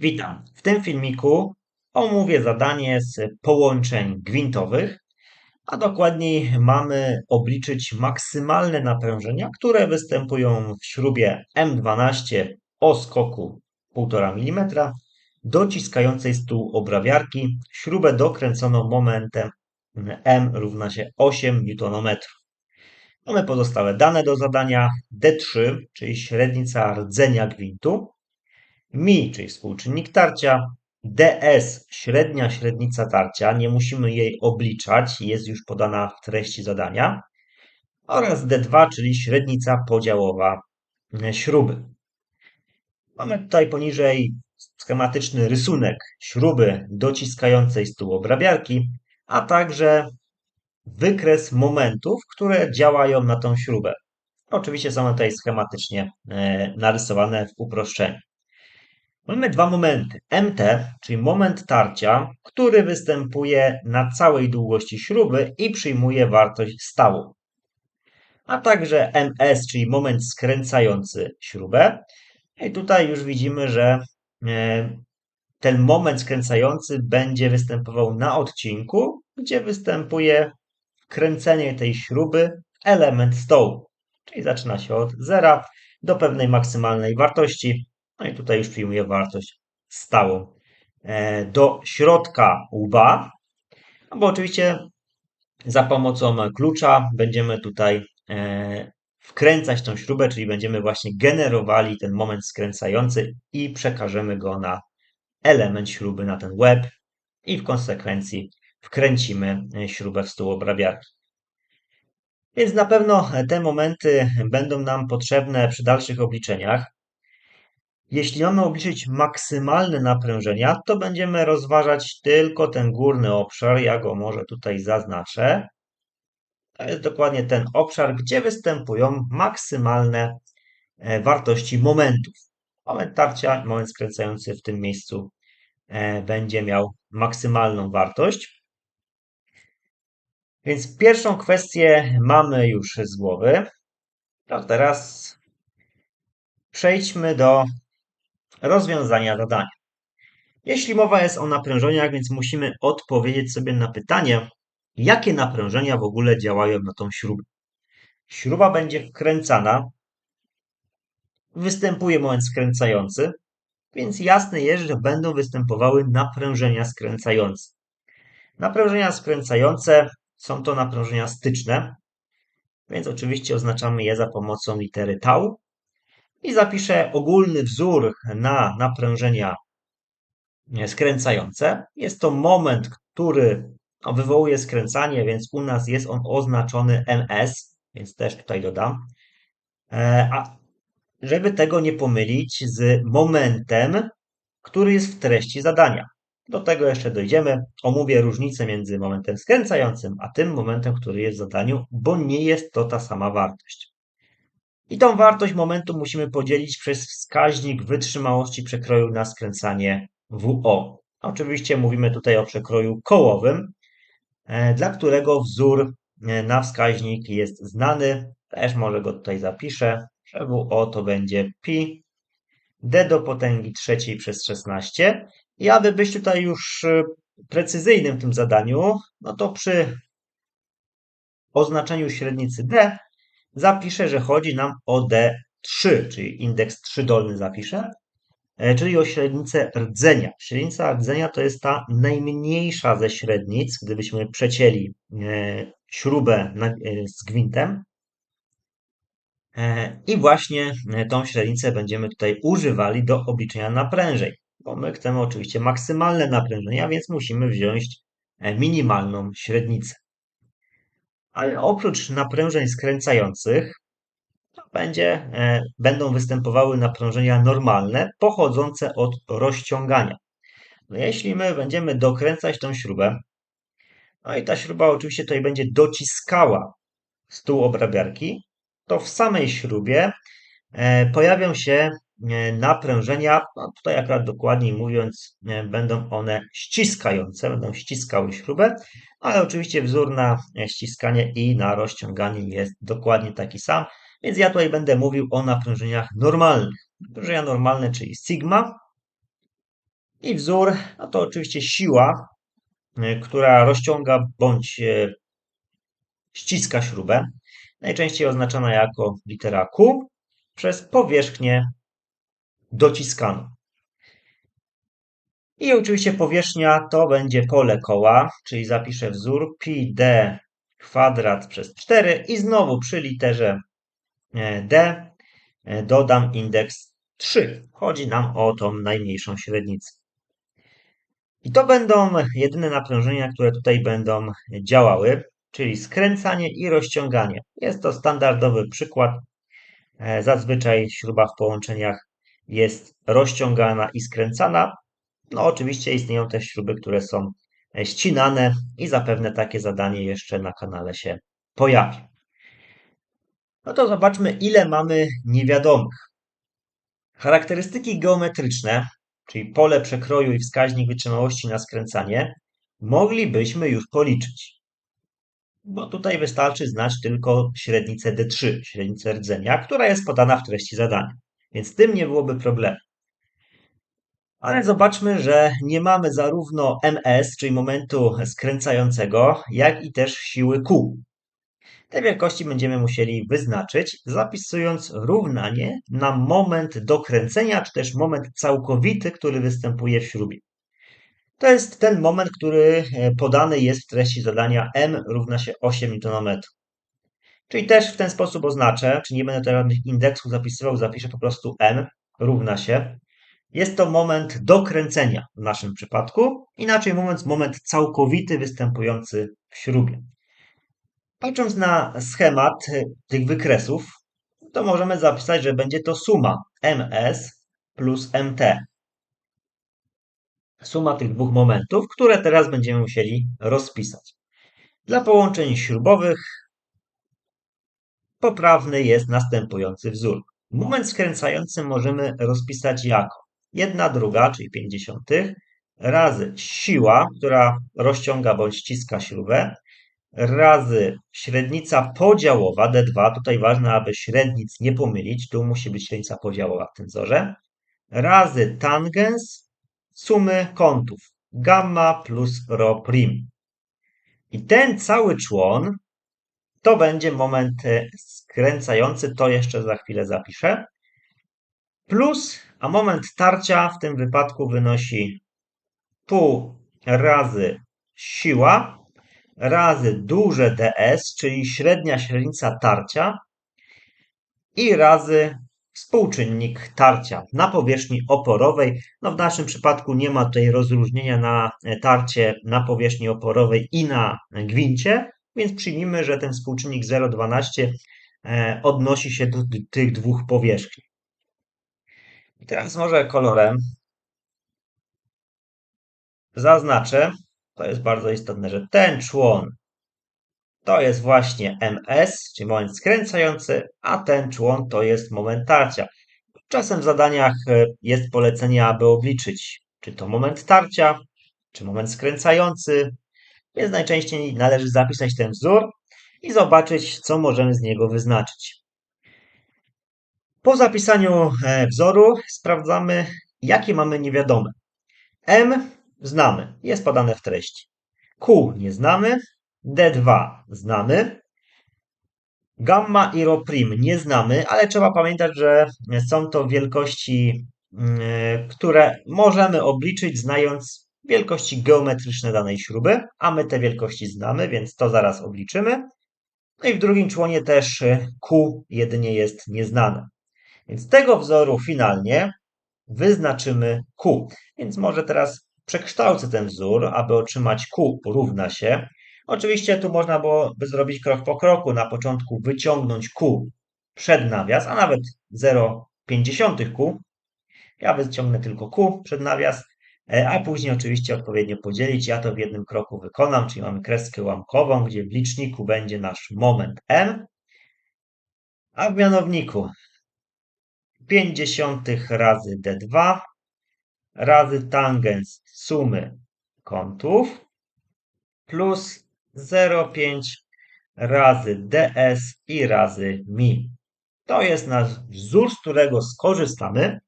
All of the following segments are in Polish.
Witam. W tym filmiku omówię zadanie z połączeń gwintowych, a dokładniej mamy obliczyć maksymalne naprężenia, które występują w śrubie M12 o skoku 1,5 mm dociskającej stół obrabiarki śrubę dokręconą momentem M równa się 8 Nm. Mamy pozostałe dane do zadania D3, czyli średnica rdzenia gwintu, mi, czyli współczynnik tarcia, ds, średnia średnica tarcia, nie musimy jej obliczać, jest już podana w treści zadania, oraz d2, czyli średnica podziałowa śruby. Mamy tutaj poniżej schematyczny rysunek śruby dociskającej stół obrabiarki, a także wykres momentów, które działają na tą śrubę. Oczywiście są tutaj schematycznie e, narysowane w uproszczeniu. Mamy dwa momenty. MT, czyli moment tarcia, który występuje na całej długości śruby i przyjmuje wartość stałą. A także MS, czyli moment skręcający śrubę. I tutaj już widzimy, że e, ten moment skręcający będzie występował na odcinku, gdzie występuje kręcenie tej śruby element stołu. Czyli zaczyna się od zera do pewnej maksymalnej wartości no i tutaj już przyjmuję wartość stałą. E, do środka łba, no bo oczywiście za pomocą klucza będziemy tutaj e, wkręcać tą śrubę, czyli będziemy właśnie generowali ten moment skręcający i przekażemy go na element śruby, na ten łeb i w konsekwencji wkręcimy e, śrubę w stół obrabiarki. Więc na pewno te momenty będą nam potrzebne przy dalszych obliczeniach. Jeśli mamy obliczyć maksymalne naprężenia, to będziemy rozważać tylko ten górny obszar. Ja go może tutaj zaznaczę. To jest dokładnie ten obszar, gdzie występują maksymalne e, wartości momentów. Moment tarcia, moment skręcający w tym miejscu e, będzie miał maksymalną wartość. Więc pierwszą kwestię mamy już z głowy. To teraz przejdźmy do rozwiązania zadania. Jeśli mowa jest o naprężeniach, więc musimy odpowiedzieć sobie na pytanie, jakie naprężenia w ogóle działają na tą śrubę. Śruba będzie wkręcana, występuje moment skręcający, więc jasne jest, że będą występowały naprężenia skręcające. Naprężenia skręcające są to naprężenia styczne, więc oczywiście oznaczamy je za pomocą litery tau i zapiszę ogólny wzór na naprężenia skręcające. Jest to moment, który wywołuje skręcanie, więc u nas jest on oznaczony MS, więc też tutaj dodam. E, a żeby tego nie pomylić z momentem, który jest w treści zadania. Do tego jeszcze dojdziemy. Omówię różnicę między momentem skręcającym, a tym momentem, który jest w zadaniu, bo nie jest to ta sama wartość. I tą wartość momentu musimy podzielić przez wskaźnik wytrzymałości przekroju na skręcanie WO. Oczywiście mówimy tutaj o przekroju kołowym, e, dla którego wzór e, na wskaźnik jest znany. Też może go tutaj zapiszę, że WO to będzie pi d do potęgi trzeciej przez 16. I aby być tutaj już e, precyzyjnym w tym zadaniu, no to przy oznaczeniu średnicy d zapiszę, że chodzi nam o D3, czyli indeks 3 dolny zapiszę, e, czyli o średnicę rdzenia. Średnica rdzenia to jest ta najmniejsza ze średnic, gdybyśmy przecięli e, śrubę e, z gwintem. I właśnie tą średnicę będziemy tutaj używali do obliczenia naprężeń, bo my chcemy oczywiście maksymalne naprężenia, więc musimy wziąć minimalną średnicę. Ale oprócz naprężeń skręcających będzie, e, będą występowały naprężenia normalne pochodzące od rozciągania. No jeśli my będziemy dokręcać tą śrubę, no i ta śruba oczywiście tutaj będzie dociskała stół obrabiarki, to w samej śrubie e, pojawią się naprężenia, no tutaj akurat dokładniej mówiąc, będą one ściskające, będą ściskały śrubę, ale oczywiście wzór na ściskanie i na rozciąganie jest dokładnie taki sam, więc ja tutaj będę mówił o naprężeniach normalnych. Naprężenia normalne, czyli sigma, I wzór, no to oczywiście siła, która rozciąga bądź ściska śrubę, najczęściej oznaczona jako litera Q, przez powierzchnię dociskaną. I oczywiście powierzchnia to będzie pole koła, czyli zapiszę wzór pi d kwadrat przez 4 i znowu przy literze e, d e, dodam indeks 3. Chodzi nam o tą najmniejszą średnicę. I to będą jedyne naprężenia, które tutaj będą działały, czyli skręcanie i rozciąganie. Jest to standardowy przykład. E, zazwyczaj śruba w połączeniach jest rozciągana i skręcana. No oczywiście istnieją też śruby, które są e, ścinane i zapewne takie zadanie jeszcze na kanale się pojawi. No to zobaczmy, ile mamy niewiadomych. Charakterystyki geometryczne, czyli pole przekroju i wskaźnik wytrzymałości na skręcanie, moglibyśmy już policzyć. Bo tutaj wystarczy znać tylko średnicę D3, średnicę rdzenia, która jest podana w treści zadania. Więc tym nie byłoby problemu. Ale zobaczmy, że nie mamy zarówno ms, czyli momentu skręcającego, jak i też siły Q. Te wielkości będziemy musieli wyznaczyć, zapisując równanie na moment dokręcenia, czy też moment całkowity, który występuje w śrubie. To jest ten moment, który e, podany jest w treści zadania m równa się 8 Nm. Czyli też w ten sposób oznaczę, czy nie będę teraz indeksów zapisywał, zapiszę po prostu m równa się jest to moment dokręcenia w naszym przypadku, inaczej mówiąc, moment całkowity występujący w śrubie. Patrząc na schemat tych wykresów, to możemy zapisać, że będzie to suma ms plus mt. Suma tych dwóch momentów, które teraz będziemy musieli rozpisać. Dla połączeń śrubowych poprawny jest następujący wzór. Moment skręcający możemy rozpisać jako jedna druga, czyli 50, razy siła, która rozciąga bądź ściska śrubę, razy średnica podziałowa D2, tutaj ważne, aby średnic nie pomylić, tu musi być średnica podziałowa w tym wzorze, razy tangens sumy kątów gamma plus rho prim. I ten cały człon to będzie moment skręcający, to jeszcze za chwilę zapiszę, plus, a moment tarcia w tym wypadku wynosi pół razy siła razy duże ds, czyli średnia średnica tarcia i razy współczynnik tarcia na powierzchni oporowej. No w naszym przypadku nie ma tutaj rozróżnienia na tarcie na powierzchni oporowej i na gwincie, więc przyjmijmy, że ten współczynnik 0,12 e, odnosi się do tych dwóch powierzchni. I teraz może kolorem zaznaczę, to jest bardzo istotne, że ten człon to jest właśnie MS, czyli moment skręcający, a ten człon to jest moment tarcia. Czasem w zadaniach e, jest polecenie, aby obliczyć, czy to moment tarcia, czy moment skręcający, więc najczęściej należy zapisać ten wzór i zobaczyć, co możemy z niego wyznaczyć. Po zapisaniu e, wzoru sprawdzamy, jakie mamy niewiadome. M znamy, jest podane w treści. Q nie znamy, D2 znamy, gamma i rho nie znamy, ale trzeba pamiętać, że są to wielkości, mm, e, które możemy obliczyć znając wielkości geometryczne danej śruby, a my te wielkości znamy, więc to zaraz obliczymy. No i w drugim członie też e, Q jedynie jest nieznane. Więc tego wzoru finalnie wyznaczymy Q. Więc może teraz przekształcę ten wzór, aby otrzymać Q równa się. Oczywiście tu można byłoby zrobić krok po kroku. Na początku wyciągnąć Q przed nawias, a nawet 0,5 Q. Ja wyciągnę tylko Q przed nawias, a później oczywiście odpowiednio podzielić. Ja to w jednym kroku wykonam, czyli mamy kreskę łamkową, gdzie w liczniku będzie nasz moment M, a w mianowniku 50 razy D2 razy tangens sumy kątów plus 0,5 razy ds i razy mi. To jest nasz wzór, z którego skorzystamy,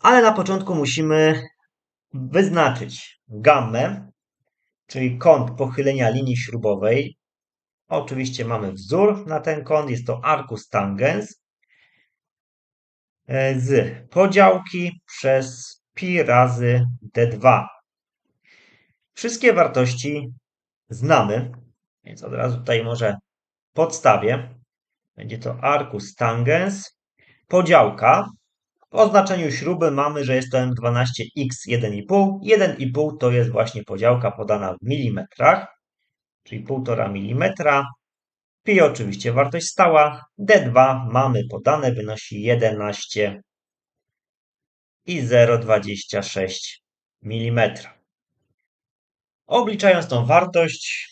ale na początku musimy wyznaczyć gammę, czyli kąt pochylenia linii śrubowej. Oczywiście mamy wzór na ten kąt, jest to arcus tangens e, z podziałki przez pi razy d2. Wszystkie wartości znamy, więc od razu tutaj może podstawię. Będzie to arcus tangens, podziałka. W oznaczeniu śruby mamy, że jest to M12X 1,5. 1,5 to jest właśnie podziałka podana w milimetrach, czyli 1,5 mm. Pi oczywiście wartość stała. D2 mamy podane, wynosi 11 i 0,26 mm. Obliczając tą wartość,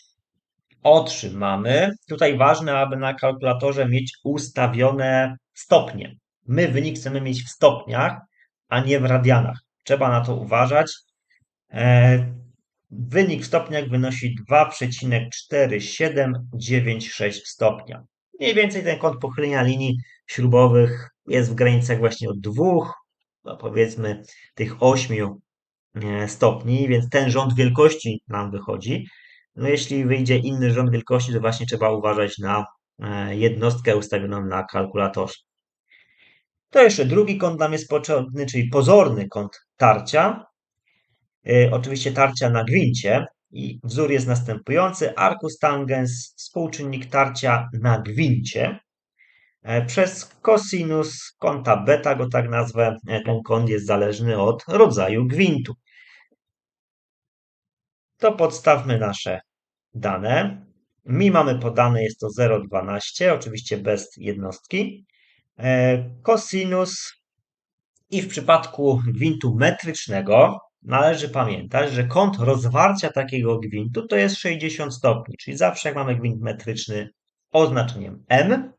otrzymamy. Tutaj ważne, aby na kalkulatorze mieć ustawione stopnie. My wynik chcemy mieć w stopniach, a nie w radianach. Trzeba na to uważać. E, wynik w stopniach wynosi 2,4796 stopnia. Mniej więcej ten kąt pochylenia linii śrubowych jest w granicach właśnie od dwóch, no powiedzmy tych 8 e, stopni, więc ten rząd wielkości nam wychodzi. No jeśli wyjdzie inny rząd wielkości, to właśnie trzeba uważać na e, jednostkę ustawioną na kalkulatorze. To jeszcze drugi kąt nam jest potrzebny, czyli pozorny kąt tarcia. E, oczywiście tarcia na gwincie. I wzór jest następujący. Arcus tangens, współczynnik tarcia na gwincie. E, przez cosinus kąta beta, go tak nazwę, ten kąt jest zależny od rodzaju gwintu. To podstawmy nasze dane. Mi mamy podane, jest to 0,12, oczywiście bez jednostki. Cosinus e, i w przypadku gwintu metrycznego należy pamiętać, że kąt rozwarcia takiego gwintu to jest 60 stopni, czyli zawsze jak mamy gwint metryczny oznaczeniem m,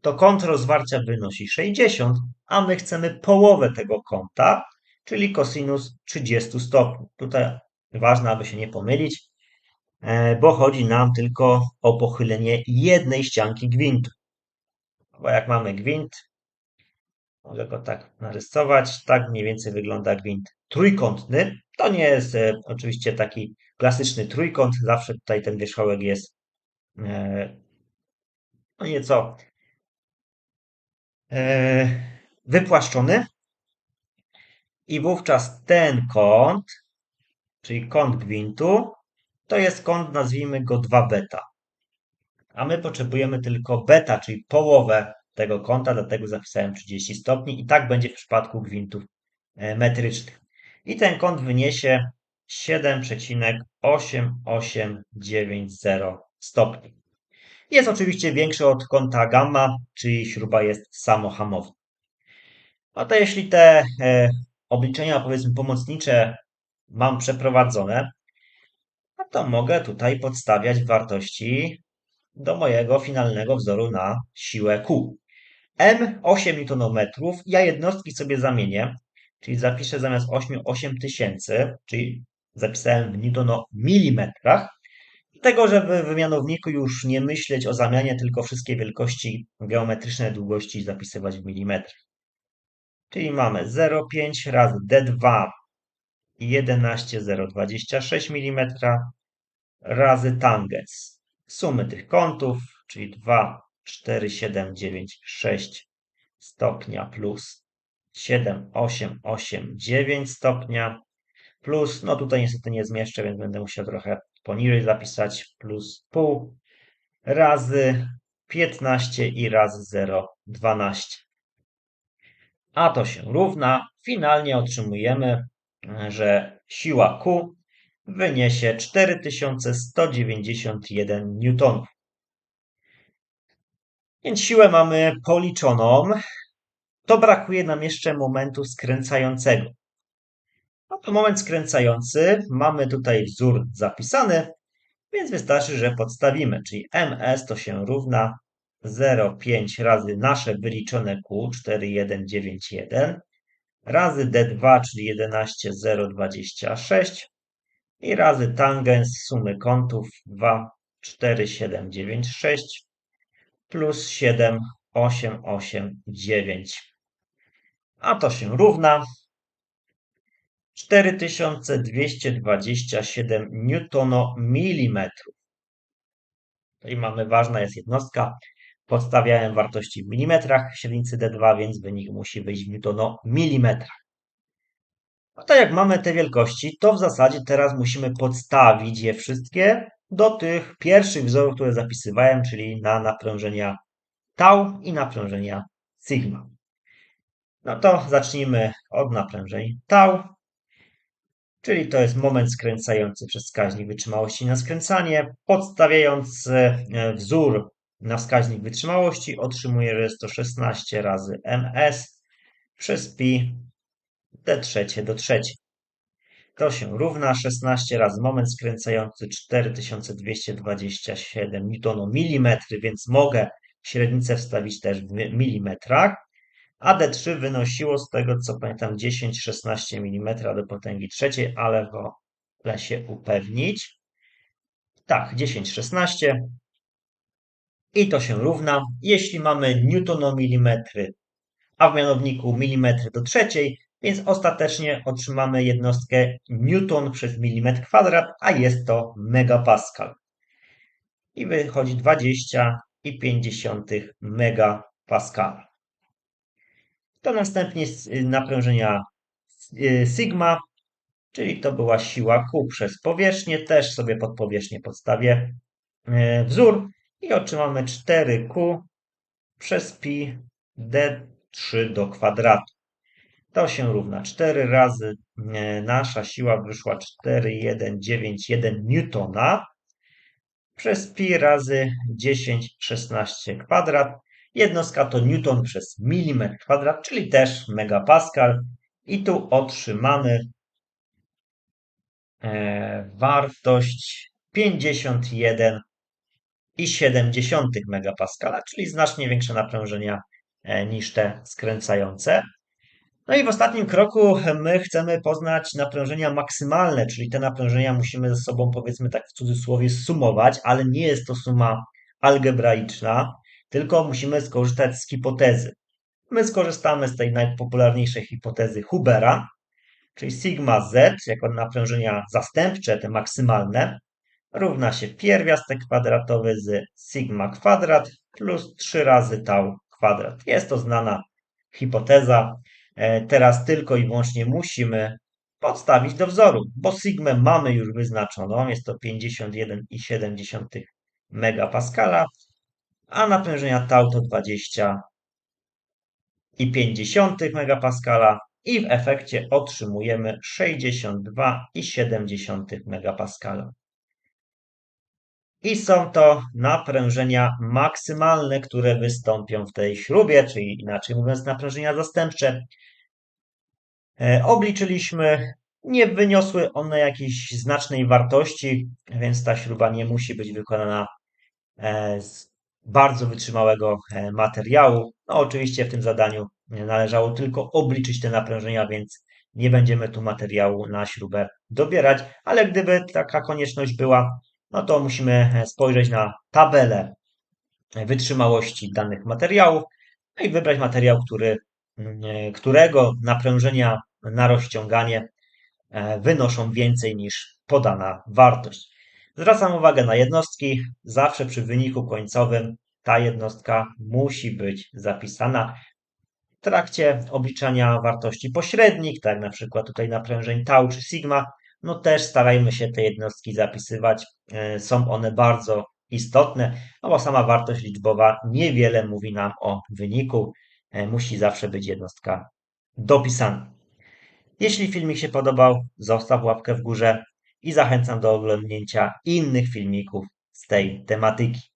to kąt rozwarcia wynosi 60, a my chcemy połowę tego kąta, czyli cosinus 30 stopni. Tutaj ważne, aby się nie pomylić, E, bo chodzi nam tylko o pochylenie jednej ścianki gwintu. Bo jak mamy gwint, mogę go tak narysować, tak mniej więcej wygląda gwint trójkątny. To nie jest e, oczywiście taki klasyczny trójkąt, zawsze tutaj ten wierzchołek jest e, no nieco e, wypłaszczony. I wówczas ten kąt, czyli kąt gwintu, to jest kąt, nazwijmy go 2 beta. A my potrzebujemy tylko beta, czyli połowę tego kąta, dlatego zapisałem 30 stopni i tak będzie w przypadku gwintów e, metrycznych. I ten kąt wyniesie 7,8890 stopni. Jest oczywiście większy od kąta gamma, czyli śruba jest samohamowa. No to jeśli te e, obliczenia, powiedzmy, pomocnicze mam przeprowadzone, no to mogę tutaj podstawiać wartości do mojego finalnego wzoru na siłę Q. M 8 Nm, ja jednostki sobie zamienię, czyli zapiszę zamiast 8 8000, czyli zapisałem w newtonomilimetrach. Tego, żeby w wymianowniku już nie myśleć o zamianie, tylko wszystkie wielkości geometryczne długości zapisywać w milimetrach. Czyli mamy 0,5 razy D2 11,026 mm razy tangens. Sumy tych kątów, czyli 2, 4, 7, 9, 6 stopnia plus 7, 8, 8, 9 stopnia plus, no tutaj niestety nie zmieszczę, więc będę musiał trochę poniżej zapisać, plus pół razy 15 i razy 0, 12. A to się równa. Finalnie otrzymujemy że siła Q wyniesie 4191 newtonów. Więc siłę mamy policzoną. To brakuje nam jeszcze momentu skręcającego. No to moment skręcający. Mamy tutaj wzór zapisany, więc wystarczy, że podstawimy, czyli ms to się równa 0,5 razy nasze wyliczone Q 4191 razy D2, czyli 11,026 i razy tangens sumy kątów 2, 4, 7, 9, 6 plus 7, 8, 8, 9. A to się równa 4227 newtonomilimetrów. Tutaj mamy ważna jest jednostka. Podstawiałem wartości w milimetrach średnicy D2, więc wynik musi wyjść w newtonomilimetrach. No to jak mamy te wielkości, to w zasadzie teraz musimy podstawić je wszystkie do tych pierwszych wzorów, które zapisywałem, czyli na naprężenia tau i naprężenia sigma. No to zacznijmy od naprężeń tau, czyli to jest moment skręcający przez wskaźnik wytrzymałości na skręcanie. Podstawiając e, wzór na wskaźnik wytrzymałości, otrzymuję, że jest to 16 razy ms przez pi d trzecie do trzeciej. To się równa 16 razy moment skręcający 4227 Nm, więc mogę średnicę wstawić też w milimetrach. A D3 wynosiło z tego co pamiętam 10-16 mm do potęgi trzeciej, ale wolę się upewnić. Tak, 10-16. I to się równa. Jeśli mamy newtonomilimetry, a w mianowniku milimetry do trzeciej, więc ostatecznie otrzymamy jednostkę newton przez milimetr kwadrat, a jest to megapascal. I wychodzi 20,5 megapascal. To następnie naprężenia y, sigma, czyli to była siła Q przez powierzchnię. Też sobie pod powierzchnię podstawię y, wzór i otrzymamy 4Q przez pi d3 do kwadratu. To się równa 4 razy e, nasza siła wyszła 4,191 newtona przez pi razy 10, 16 kwadrat. Jednostka to newton przez milimetr kwadrat, czyli też megapascal. I tu otrzymamy e, wartość 51,7 megapaskala, czyli znacznie większe naprężenia e, niż te skręcające. No i w ostatnim kroku my chcemy poznać naprężenia maksymalne, czyli te naprężenia musimy ze sobą, powiedzmy tak w cudzysłowie, sumować, ale nie jest to suma algebraiczna, tylko musimy skorzystać z hipotezy. My skorzystamy z tej najpopularniejszej hipotezy Hubera, czyli sigma z jako naprężenia zastępcze, te maksymalne, równa się pierwiastek kwadratowy z sigma kwadrat plus 3 razy tau kwadrat. Jest to znana hipoteza. E, teraz tylko i wyłącznie musimy podstawić do wzoru, bo sigmę mamy już wyznaczoną, jest to 51,7 megapaskala, a naprężenia tau to 20,5 megapaskala i w efekcie otrzymujemy 62,7 megapaskala. I są to naprężenia maksymalne, które wystąpią w tej śrubie, czyli inaczej mówiąc naprężenia zastępcze. E, obliczyliśmy, nie wyniosły one jakiejś znacznej wartości, więc ta śruba nie musi być wykonana e, z bardzo wytrzymałego e, materiału. No, oczywiście w tym zadaniu należało tylko obliczyć te naprężenia, więc nie będziemy tu materiału na śrubę dobierać, ale gdyby taka konieczność była, no to musimy spojrzeć na tabelę wytrzymałości danych materiałów no i wybrać materiał, który, mm, którego naprężenia na rozciąganie e, wynoszą więcej niż podana wartość. Zwracam uwagę na jednostki. Zawsze przy wyniku końcowym ta jednostka musi być zapisana w trakcie obliczania wartości pośrednich, tak na przykład tutaj naprężeń tau czy sigma. No też starajmy się te jednostki zapisywać. E, są one bardzo istotne, no bo sama wartość liczbowa niewiele mówi nam o wyniku. E, musi zawsze być jednostka dopisana. Jeśli filmik się podobał, zostaw łapkę w górze i zachęcam do oglądnięcia innych filmików z tej tematyki.